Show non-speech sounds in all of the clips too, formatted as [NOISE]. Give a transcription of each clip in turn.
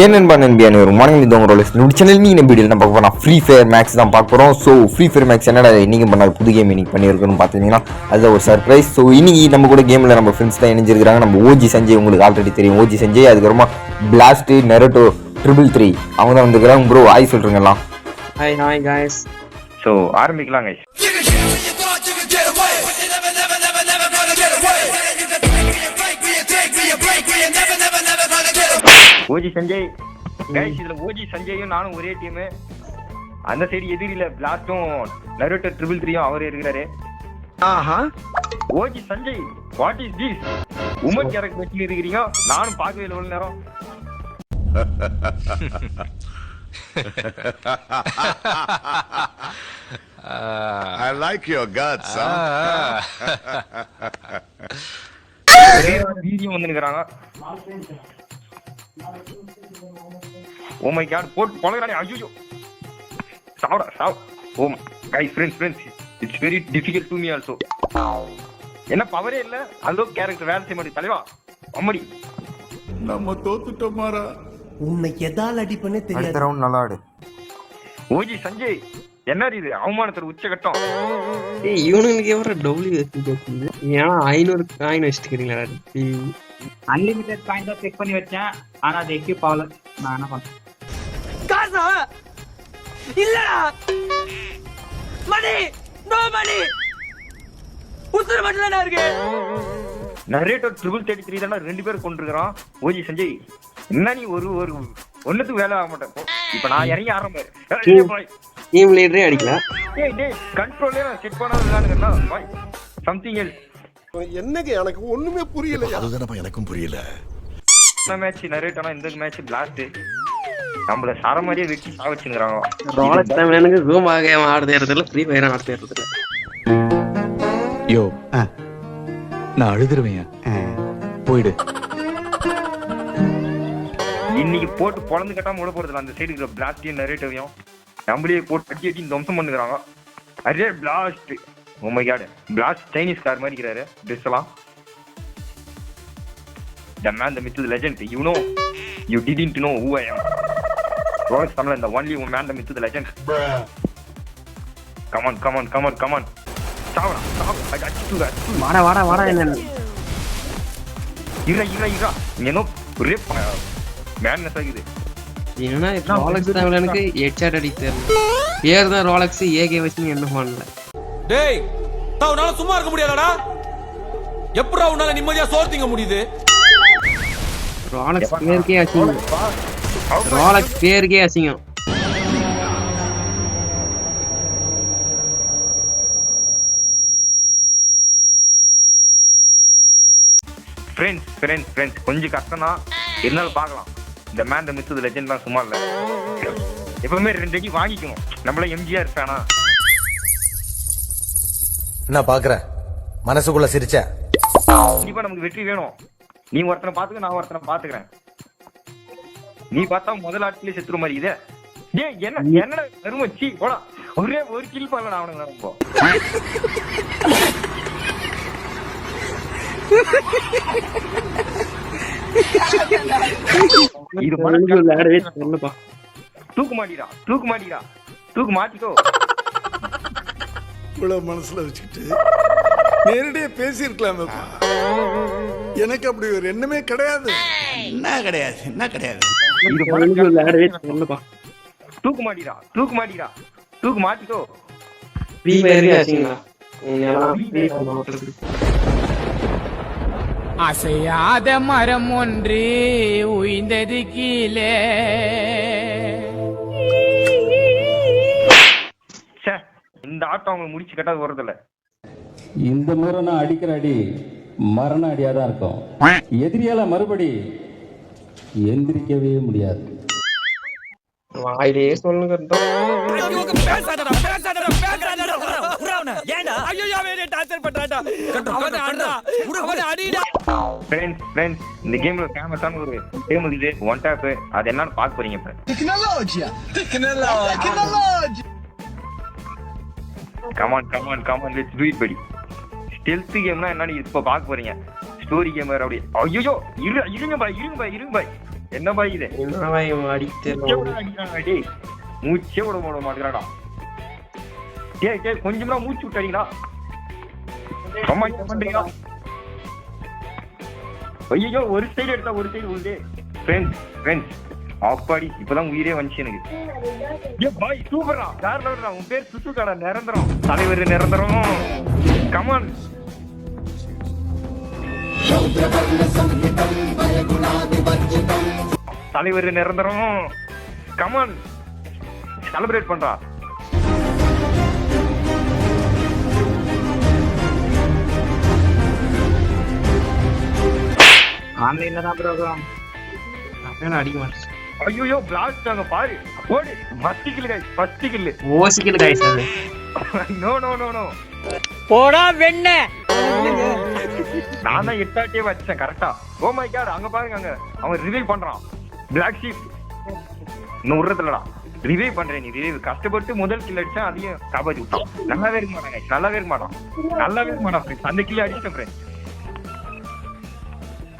ஏன் நண்பா நண்பியான ஒரு மார்னிங் இது உங்களோட நம்ம சேனல் நீ நம்ம வீடியோ நம்ம பார்க்க போகிறோம் ஃப்ரீ ஃபயர் மேக்ஸ் தான் பார்க்க போகிறோம் ஸோ ஃப்ரீ ஃபயர் மேக்ஸ் என்னடா இன்னைக்கு பண்ணாத புது கேம் இன்னைக்கு பண்ணியிருக்கணும்னு பார்த்தீங்கன்னா அது ஒரு சர்ப்ரைஸ் ஸோ இன்னைக்கு நம்ம கூட கேமில் நம்ம ஃப்ரெண்ட்ஸ் தான் இணைஞ்சிருக்காங்க நம்ம ஓஜி சஞ்சய் உங்களுக்கு ஆல்ரெடி தெரியும். ஓஜி சஞ்சய் அதுக்கப்புறமா பிளாஸ்ட் நெரட்டோ ட்ரிபிள் த்ரீ அவங்க தான் வந்துருக்காங்க ப்ரோ ஆய் சொல்கிறீங்களா ஹாய் ஹாய் காய்ஸ் ஸோ ஆரம்பிக்கலாம் guys. ஓஜி சஞ்சய். கைஸ் இதுல ஓஜி சஞ்சயும் நானும் ஒரே டீம் அந்த சைடு எதிரில பிளாஸ்டும் நருட்டோ ட்ரிபிள் த்ரீயும் அவர் இருக்கிறாரு. ஆஹா. OG Sanjay what is this woman character வச்சு இருக்கிறீங்க? நானும் பார்க்கவே இல்லை இவ்வளவு நேரம். [LAUGHS] I like your guts? Video [LAUGHS] வந்து நிக்கிறாங்க ஓ மை காட் போட்டு பழகிறானே ஐயோ சாவடா சாவ். ஓ guys friends friends it's very difficult to me also என்ன பவரே இல்ல? அந்த கேரக்டர் வேலை செய்ய மாட்டேங்குது தலைவா. அம்மடி. நம்ம தோத்துட்டோம் மாறா. உன்னை எதால் அடிப்பனே தெரியாது. ரவுண்ட் நல்லா ஆடு. ஓஜி சஞ்சய் என்ன இது? அவமானத்தோட உச்சகட்டம். இவனுங்களுக்கு எவர டபுள்யூ கேட்குது ஏன் ஐநூறு காயின் வச்சுக்கிறீங்களா அன்லிமிட்டெட் காயின் தான் செக் பண்ணி வச்சேன். ஆனா அது எக்யூப் ஆகல. நான் என்ன பண்ணேன் காசா இல்லடா. மணி. No money. உசுறு மட்டும் தான் இருக்கு. நரேட்டோ ட்ரிபிள் தேர்ட்டி த்ரீ தானே ரெண்டு பேர் கொண்டிருக்கிறான். ஓஜி சஞ்சய் என்ன நீ ஒரு ஒரு ஒண்ணுத்துக்கு வேலை ஆக மாட்டேன். இப்ப நான் இறங்கி ஆரம்பம் டீம் லீடரே அடிக்கல. ஏய் டேய் கண்ட்ரோல்லே நான் செட் பண்ணாத விளையாடுங்கண்ணா பாய் சம்திங் எல்ஸ் என்னங்க எனக்கு ஒண்ணுமே புரியல அதுதானப்பா எனக்கும் புரியல. இந்த மேட்ச் நரேட்டோனா இந்த மேட்ச் பிளாஸ்ட் நம்மள சர மாதிரியே வெட்டி சாவச்சுங்கிறாங்க ரோலக்ஸ் தமிழனுக்கு ஜூம் ஆக ஆட தேர்றதில்ல ஃப்ரீ ஃபயர் ஆட தேர்றதில்ல யோ நான் அழுதுருவேன். போயிடு. இன்னைக்கு போட்டு பொழந்து கட்டாம விட போறது இல்ல அந்த சைடு இருக்கிற பிளாஸ்டையும் நரேட்டவையும் நம்மளே போட்டு அடி அடி துவம்சம் பண்ணுறாங்க அரே பிளாஸ்ட் உண்மை காடு பிளாஸ்ட் சைனீஸ் கார் மாதிரி இருக்கிறாரு ட்ரெஸ் எல்லாம் The man, the myth, the legend. You know, you didn't know who I am. Rolex Tamlan, the only man, the myth, the legend. Come on, come on, come on, come on. சாவடா சாவு I got you, I got you. வாடா வாடா வாடா என்ன இறா இறா இறா என்ன ஒரே மேட்னஸ் ஆகுது என்னன்னா ரோலக்ஸ் தமிழனுக்கு ஹெட்ஷாட் அடி தெரியல பேர் தான் ரோலக்ஸ் ஏகே வச்சு என்ன பண்ணல டேய் நான் உன்னால சும்மா இருக்க முடியாதடா. எப்படா உன்னால நிம்மதியா சோறு திங்க முடியுது? ரோலக்ஸ் பேருக்கே அசிங்கம். ரோலக்ஸ் பேருக்கே அசிங்கம். ஃப்ரெண்ட்ஸ் ஃப்ரெண்ட்ஸ் ஃப்ரெண்ட்ஸ் கொஞ்சம் கஷ்டம் தான் இருந்தாலும் பார்க்கலாம். இந்த மேன் த மிஸ் லெஜெண்ட் தான் சும்மா இல்லை. எப்பவுமே ரெண்டு அடி வாங்கிக்கணும். நம்மள எம்ஜிஆர் ஃபேனா என்ன பாக்குற மனசுக்குள்ள சிரிச்ச கண்டிப்பா நமக்கு வெற்றி வேணும் நீ ஒருத்தனை பாத்துக்க நான் ஒருத்தனை பாத்துக்கிறேன் நீ பார்த்தா முதல் ஆட்களே செத்துற மாதிரி இதே டேய் என்ன என்னடா கரும சீ போடா ஒரே ஒரு கில் பண்ணல அவனுங்க இப்போ இது தூக்கு மாட்டிடா தூக்கு மாட்டிடா தூக்கு மாட்டிக்கோ இவ்வளவு மனசுல வச்சுக்கிட்டு நேரடியா பேசியிருக்கலாமே எனக்கு அப்படி ஒரு எண்ணமே கிடையாது. என்ன கிடையாது என்ன கிடையாது? தூக்கு மாட்டிடா தூக்கு மாட்டிடா. தூக்கு மாட்டிக்கோ. Free fire மாத்துறது. அசையாத மரம் ஒன்று உய்ந்தது கீழே. இந்த ஆட்டம் அவங்க முடிச்சு கட்டாது வரதில்ல இந்த முறை நான் அடிக்கிற அடி மரண அடியாக தான் இருக்கும். எதிரியால மறுபடி எந்திரிக்கவே முடியாது. வாயிலேயே சொல்லுங்க இந்த கேம்ல ஃபேமஸான ஒரு கேம் ஒன் டேப் அது என்னன்னு பார்க்க போறீங்க இப்ப come on come on come on let's do it buddy stealth கேம்னா என்னன்னு இப்ப பார்க்க போறீங்க. ஸ்டோரி கேம் வேற அப்படி. ஐயோ இரு இருங்க பாய் இருங்க பாய் இருங்க பாய். என்ன பாய் இது? என்னவா இவன் அடிக்க மூச்சே விட அடிக்கிறாங்க டேய் மூச்சே விட விட மாட்டேங்கிறாடா. டேய் டேய் கொஞ்சமா மூச்சு விட்டு அடிங்களா அம்மா என்ன பண்றீங்களா ஐயோ ஒரு சைடு எடுத்தா ஒரு சைடு உழுதே ஃப்ரெண்ட்ஸ் ஃப்ரெண்ட்ஸ் அப்பாடி இப்பதான் உயிரே வந்துச்சு எனக்கு. ஏ பாய் சூப்பரா வேற லெவல்டா உன் பேர் சுசுகாடா நிரந்தரம். தலைவர் நிரந்தரம்? கமான் தலைவர் நிரந்தரம்? கமான் செலிப்ரேட் பண்றா. ஆன்லைன்ல தான் ப்ரோ அப்பயும் அடிக்க மாட்டேன். ஐயோ பிளாஸ்ட் அங்க பாரு போடு. மஸ்தி கில்லு guys ஃபர்ஸ்ட் கில்லு ஓசிக்கல காய்ஸ் அது. நோ நோ நோ நோ போடா வெண்ண. நான் தான் எட்டாட்டியே வச்சேன் கரெக்டா ஓ மை காட் அங்க பாருங்க அங்க. அவன் ரிவைவ் பண்றான். பிளாக் ஷீப் இன்னும் விடுறதுலடா ரிவைவ் பண்றேன் நீ ரிவைவ் கஷ்டப்பட்டு முதல் கில் அடிச்சா அதையும் காப்பாத்தி விட்டான். நல்லாவே இருக்க மாட்டான். நல்லாவே இருக்க மாட்டான். நல்லாவே இருக்க மாட்டான். அந்த கில் அடிச்சிட்டேன் ஃப்ரெண்ட்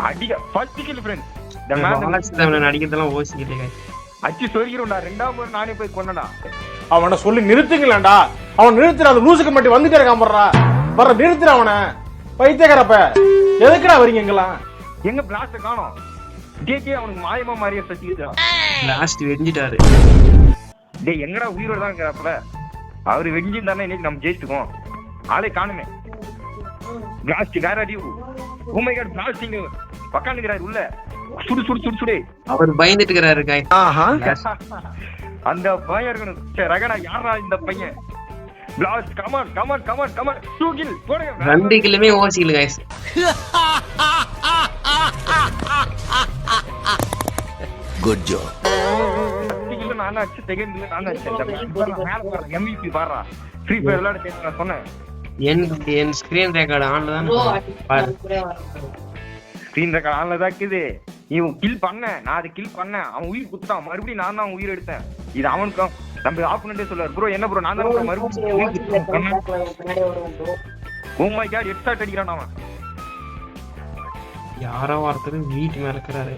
அடிக்க ஃபர்ஸ்ட் கில் ஃப்ரெண்ட் அடிக்கிறதெல்லாம் ஓசிக்கல காய்ஸ் அச்சு சொருகிறோம்டா ரெண்டாவது முறை நானே போய் கொண்டடா அவனை சொல்லி நிறுத்துங்களேன்டா. அவன் நிறுத்துற அந்த லூசுக்கு மட்டும் வந்துட்டே இருக்கான் போடுறா வர நிறுத்துற அவனை. பைத்தியக்காரப்ப. எதுக்குடா வரீங்க எங்கெல்லாம் எங்க பிளாஸ்ட காணோம். கேக்கே அவனுக்கு மாயமா மாறிய சத்திக்கிட்டான் லாஸ்ட் வெடிஞ்சிட்டாரு டேய் எங்கடா உயிரோட தான் இருக்கிறாப்புல? அவரு வெஞ்சிருந்தானே இன்னைக்கு நம்ம ஜெயிச்சுக்கோம் ஆளே காணுமே. பிளாஸ்ட் வேற அடி. உமை காட் பிளாஸ்டிங் உக்காந்துக்கிறாரு உள்ள. சுடு சுடு சுடு சுடு. அவர் பயந்துட்டு இருக்கிறாரு காய்ஸ் [LAUGHS] அந்த பையன் இருக்கணும் சே ரகடா யாரா இந்த பையன்? Blast come on come on come on come on தூக்கில் போடுங்க. ரெண்டு கில்லுமே ஓசிக்கல காய்ஸ் குட் ஜோ ஃபர்ஸ்ட் கில் நான் அடிச்சு செகண்ட் நான் அடிச்சேன் பாரு பாடுறா. ஃப்ரீ ஃபயர் விளையாட நான் சொன்னேன். என் என் ஸ்கிரீன் ரெக்கார்டு ஆன்ல தான் பாரு. ஸ்க்ரீன் ரெக்கார்ட் ஆன்ல தான் இருக்குது. இவன் கில் பண்ண நான் அதை கில் பண்ணேன் அவன் உயிர் குத்தான் மறுபடியும் நான் தான் அவன் உயிர் எடுத்தேன். இது அவனுக்கு நம்ம ஆப்போனண்டே சொல்லுவார் ப்ரோ என்ன ப்ரோ நான் தான் மறுபடியும் oh my god head shot அடிக்கிறான் அவன். யாரோ ஒருத்தர் வீட்டு மேல இருக்கிறாரு.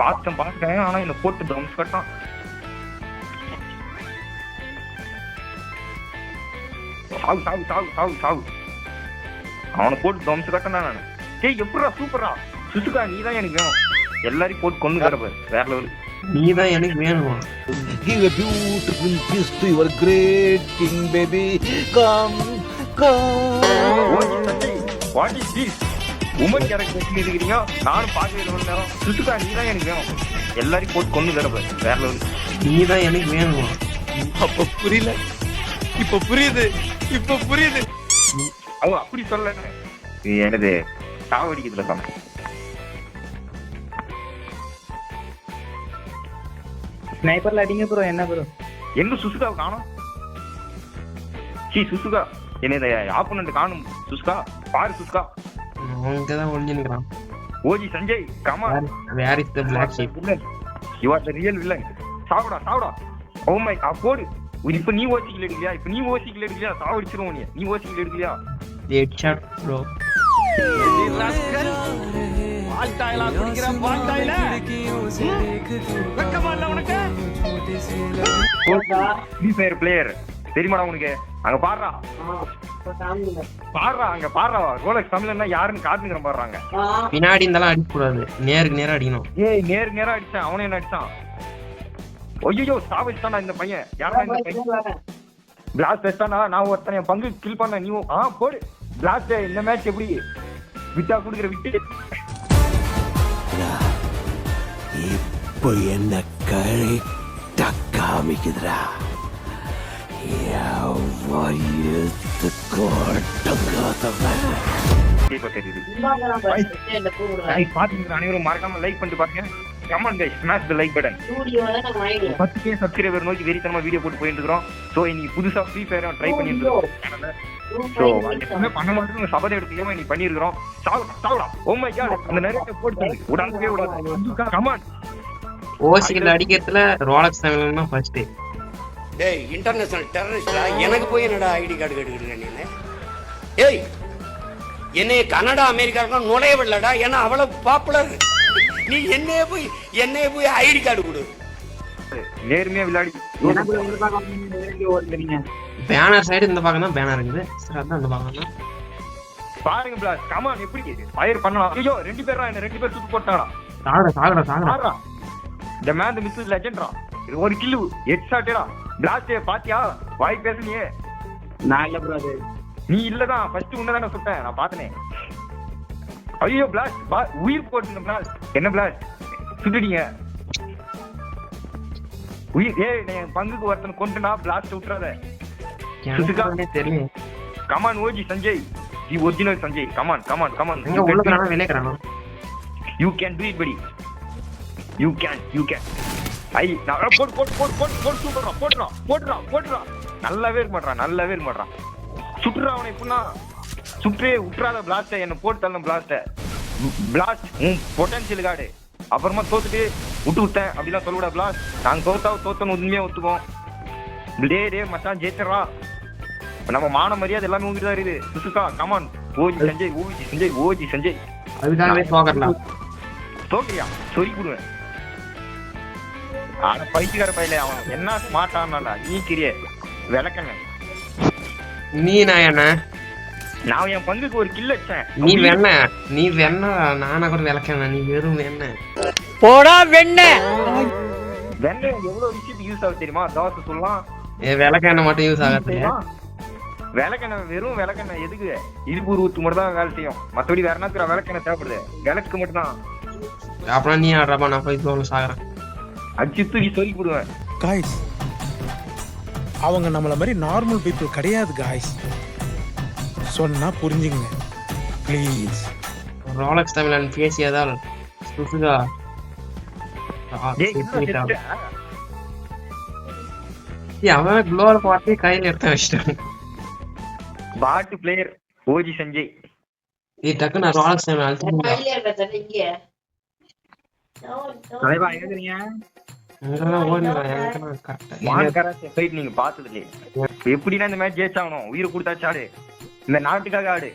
பார்த்தேன் பார்த்தேன். ஆனா என்ன போட்டு ட்ரம்ஸ் கட்டான் சாவு சாவு சாவு சாவு சாவு. அவனை போட்டு ட்ரம்ஸ் கட்டனா நான். டேய் எப்படிடா? சூப்பரா சுசுகா நீ தான் எனக்கு வேணும். எல்லாரையும் போட்டு கொண்டு கிடப்பாரு வேற லெவல் நீ தான் எனக்கு வேணுமா. Give a beautiful kiss to your great king, baby. Come, come. What is this woman character இருக்கிறீங்க நானும் பார்க்கவே இல்லை இவ்வளவு நேரம் சுசுகா நீ தான் எனக்கு வேணும். எல்லாரையும் போட்டு கொண்டு கிடப்பாரு வேற லெவல் நீ தான் எனக்கு வேணுமா. அப்ப புரியல. இப்ப புரியுது. இப்ப புரியுது. அவ அப்படி சொல்ல எனது சாவடிக்கிறதுல சொன்னேன் ஸ்னைப்பர்ல அடிங்க ப்ரோ என்ன ப்ரோ எங்க சுசுகா காணும்? சி சுசுகா. என்னது ஆப்போனண்ட் காணும் சுசுகா. பாரு சுசுகா. அவங்க தான் ஒளிஞ்சு நிக்கிறான் OG Sanjay comma where is the black sheep you are the real villain சாவுடா சாவுடா. ஓ மை போடு. இப்ப நீ ஓசிக்கல எடுக்கலையா? இப்ப நீ ஓசிக்கல எடுக்கலையா? சாவடிச்சிருவோம் நீ நீ ஓசிக்கல எடுக்கலையா? ஹெட் ஷாட் ப்ரோ வாழ்த்தாயிலா குடிக்கிற வாழ்த்தாயில. வெக்கமா இல்ல உனக்கு? ஃப்ரீ ஃபயர் பிளேயர் தெரியுமாடா உனக்கு? அங்க பாடுறா. பாடுறா அங்க பாடுறா. ரோலக்ஸ் தமிழ்னா யாருன்னு காட்டுங்கிற பாடுறாங்க. பின்னாடி இருந்தாலும் அடிக்க கூடாது நேருக்கு நேரா அடிக்கணும். ஏய் நேர் நேரா அடிச்சான். அவனே என்ன அடிச்சான்? ஐயோ சாவடிச்சான்டா இந்த பையன். யாரா இந்த பையன்? பிளாஸ்ட் வச்சானா நான் ஒருத்தன் பங்கு கில் பண்ண நீ ஆ போடு. பிளாஸ்ட் இந்த மேட்ச் எப்படி? விட்டா குடுக்குற விட்டு. இப்போ என்ன கரெக்டா Guys, பாத்துக்கிற அனைவரும் மறக்காம லைக் பண்ணிட்டு பாருங்க comment guys smash the like button பத்து கே சப்ஸ்கிரைபர் நோக்கி வெறித்தனமா வீடியோ போட்டு போயிட்டு இருக்கோம் சோ இன்னைக்கு புதுசா ஃப்ரீ ஃபயர் ட்ரை பண்ணிட்டு இருக்கோம் சோ எப்பவுமே பண்ண மாட்டோம் சபதம் எடுத்துக்காம இன்னைக்கு பண்ணிருக்கிறோம் சாவு சாவுடா ஓ மை காட் அந்த நிறைய போட்டு விடாதவே விடாது கமான் ஓசிக்கல் அடிக்கிறதுல ரோலக்ஸ் தமிழன் தான் ஃபர்ஸ்ட் டேய் இன்டர்நேஷனல் டெரரிஸ்டா எனக்கு போய் என்னடா ஐடி கார்டு கேட்டுக்கிட்டு நீ ஏய் என்னைய கனடா அமெரிக்காவுக்கும் நுழைய விடலடா. ஏன்னா அவ்வளவு பாப்புலர் நீ என்னைய போய் என்னைய போய் ஐடி கார்டு கொடு. நேர்மையா விளையாடி. பேனர் சைடு இந்த பக்கம் தான் பேனர் இருக்குது. சரி அதான் இந்த பக்கம் தான். பாருங்க பிளாஸ் கமான் எப்படி ஃபயர் பண்ணலாம். ஐயோ ரெண்டு பேரா என்ன? ரெண்டு பேர் சுட்டு போட்டாங்களா சாகடா சாகடா. சாகடா. இந்த மேன் மிஸ் லெஜெண்ட்ரா இது ஒரு கில்லு. ஹெட் ஷாட்டேடா பிளாஸ்ட் பாத்தியா? வாய் பேசுனியே. நான் இல்ல ப்ரோ அது. நீ இல்லதான். ஃபர்ஸ்ட் உன்னதானே சுட்டேன். நான் பார்த்தனே ஐயோ பிளாஸ்ட் உயிர் போட்டுங்க பிளாஸ்ட் என்ன பிளாஸ்ட் சுட்டுட்டீங்க. உயிர் ஏய் என் பங்குக்கு ஒருத்தன் கொண்டுனா பிளாஸ்ட் விட்டுறாத. தெரியல. Come on OG Sanjay the original Sanjay come on come on come on you can do it buddy you can you can I போட்டு போட்டு போட்டு போட்டு போட்டு சூப்பர்றான் போட்டுறான் போட்டுறான் போட்டுறான் நல்லாவே இருக்க மாட்டான் நல்லாவே இருக்க மாட்டான் சுட்டுறா அவனை இப்படின்னா சுற்றே விட்டுறாத பிளாஸ்ட என்ன போட்டு தள்ள பிளாஸ்ட பிளாஸ்ட் உன் பொட்டன்ஷியல் காடு. அப்புறமா தோத்துட்டு விட்டு விட்டேன் அப்படிலாம் சொல்லக்கூடாது பிளாஸ்ட் நாங்க தோத்தா தோத்தன்னு உண்மையா ஒத்துப்போம். டே டே மச்சான் ஜெயிச்சிடறா. நம்ம மான மரியாதை எல்லாமே உங்ககிட்ட தான் இருக்குது. Shizuka come on OG Sanjay OG Sanjay OG Sanjay. போகலாம் தோக்கிறியா சொல்லி கொடுவேன். ஆனா பைத்தியக்கார பையில அவன் என்ன ஸ்மார்ட்டானா நீ கிரிய. விளக்கண்ண நீ நான் என்ன? நான் என் பங்குக்கு ஒரு கில் வச்சேன் நீ வெண்ண. நீ வெண்ண நானா கூட விளக்கண்ண. நீ வெறும் வெண்ண. போடா வெண்ண. வெண்ணெய் எவ்வளவு விஷயத்துக்கு யூஸ் ஆகுது தெரியுமா? தோசை சொல்லலாம் விளக்கெண்ணெய் மட்டும் யூஸ் ஆகாது. விளக்கெண்ணெய் வெறும் விளக்கெண்ணெய் எதுக்கு? இருப்பு உருவத்து மட்டும் தான் வேலை செய்யும் மற்றபடி வேற என்ன விளக்கெண்ணெய் தேவைப்படுது? விளக்கு மட்டும் தான் அப்புறம் நீ ஆடுறப்பா நான் போய் சாகுறேன். அடிச்சு தூக்கி சொல்லி கொடுவேன் காய்ஸ் அவங்க நம்மள மாதிரி நார்மல் பீப்புள் கிடையாது காய்ஸ் சொன்னா புரிஞ்சுங்க ப்ளீஸ் ரோலக்ஸ் தமிழன் பேசியதால் சுசுகா அவன் குளோவல் பார்த்து கையில எடுத்து வச்சிட்டான். பாட்டு பிளேயர் ஓஜி சஞ்சய். ஏய் டக்கு நான் ரோலக்ஸ் தமிழ் அழுத்தி தலைவா நீங்க இல்லையே எப்படின்னா இந்த மேட்ச் ஜெயிச்சாகணும் உயிரை கொடுத்தாச்சு ஆடு. இந்த நாட்டுக்காக ஆடு.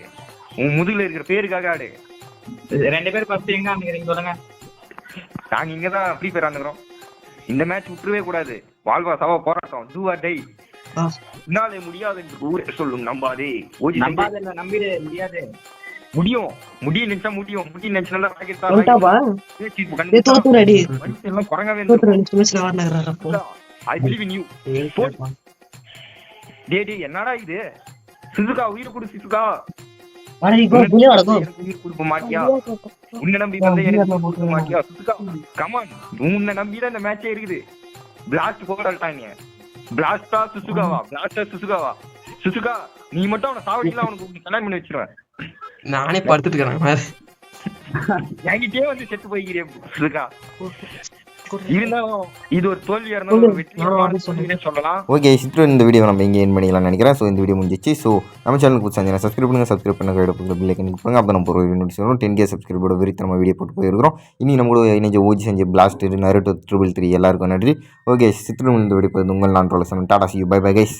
உன் முதுகுல இருக்கிற பேருக்காக ஆடு. ரெண்டு பேரும் ஃபர்ஸ்ட் எங்க அமைக்கிறீங்க சொல்லுங்க. நாங்க இங்க தான் ஃப்ரீ ஃபயர் ஆண்டுக்கிறோம் இந்த மேட்ச் விட்டுறவே கூடாது. வாழ்வா சவா போராட்டம். டூ ஆர் டை உன்னாலே முடியாது என்று ஊரே சொல்லும். நம்பாதே. நம்பாத நம்பிடு முடியாது. முடியும். முடியும் நினைச்சா முடியும். முடியும் நினைச்சா? எல்லாம் குரங்கவே you. போடு. டேய் டேய் என்னடா இது? சுசுகா உயிர் கொடு சுசுகா. உன்னை நம்பி வந்து எனக்கு உயிர் கொடுக்க மாட்டியா? சுசுகா கமான் உன்னை நம்பி தான் இந்த மேட்சே இருக்குது. பிளாஸ்ட் போடாட்டாங்க பிளாஸ்டா சுசுகாவா? பிளாஸ்டா சுசுகாவா? சுசுகா நீ மட்டும் அவனை சாவடிக்கலாம் அவனுக்கு கல்யாணம் பண்ணி வச்சிருவேன். நானே படுத்துட்டு இருக்கிறேன் என்கிட்டயே வந்து செத்து போய்க்கிறேன் சுசுகா இருந்தாலும் இது ஒரு தோல்வியா இருந்தாலும் ஒரு வெற்றிகரமான தோல்வினே சொல்லலாம். ஓகே சித்ரு இந்த வீடியோ நம்ம இங்கே என் நினைக்கிறேன். ஸோ இந்த வீடியோ முடிஞ்சிச்சு. ஸோ நம்ம சேனலுக்கு புதுசாக சப்ஸ்கிரைப் பண்ணுங்க. சப்ஸ்கிரைப் பண்ண கைடு பக்கத்தில் அப்போ நம்ம ஒரு நோட்டிஸ் வரும். டென் கே சப்ஸ்கிரைபோட நம்ம வீடியோ போட்டு போயிருக்கிறோம். இனி நம்ம கூட இணைஞ்ச ஓஜி செஞ்ச பிளாஸ்ட் நருட்டோ ட்ரிபிள் த்ரீ எல்லாருக்கும் நன்றி. ஓகே சித்ரு இந்த வீடியோ உங்கள் நான் டாடா சி பை பை கைஸ்